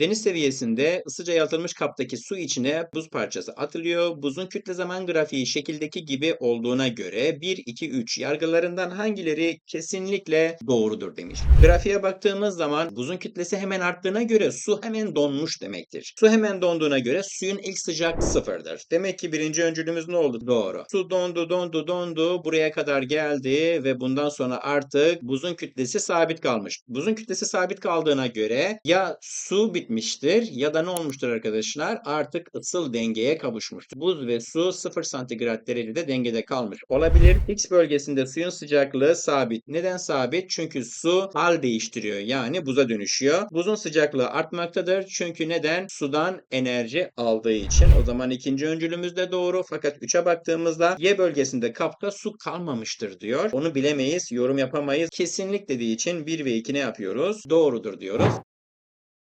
Deniz seviyesinde ısıca yalıtılmış kaptaki su içine buz parçası atılıyor. Buzun kütle zaman grafiği şekildeki gibi olduğuna göre 1, 2, 3 yargılarından hangileri kesinlikle doğrudur demiş. Grafiğe baktığımız zaman buzun kütlesi hemen arttığına göre su hemen donmuş demektir. Su hemen donduğuna göre suyun ilk sıcaklığı sıfırdır. Demek ki birinci öncülümüz ne oldu? Doğru. Su dondu, dondu, dondu. Buraya kadar geldi ve bundan sonra artık buzun kütlesi sabit kalmış. Buzun kütlesi sabit kaldığına göre ya su bitmiştir ya da ne olmuştur arkadaşlar? Artık ısıl dengeye kavuşmuştur. Buz ve su 0 santigrat derecede dengede kalmış olabilir. X bölgesinde suyun sıcaklığı sabit. Neden sabit? Çünkü su hal değiştiriyor. Yani buza dönüşüyor. Buzun sıcaklığı artmaktadır. Çünkü neden? Sudan enerji aldığı için. O zaman ikinci öncülümüz de doğru. Fakat 3'e baktığımızda Y bölgesinde kapta su kalmamıştır diyor. Onu bilemeyiz, yorum yapamayız. Kesinlik dediği için 1 ve 2 ne yapıyoruz? Doğrudur diyoruz.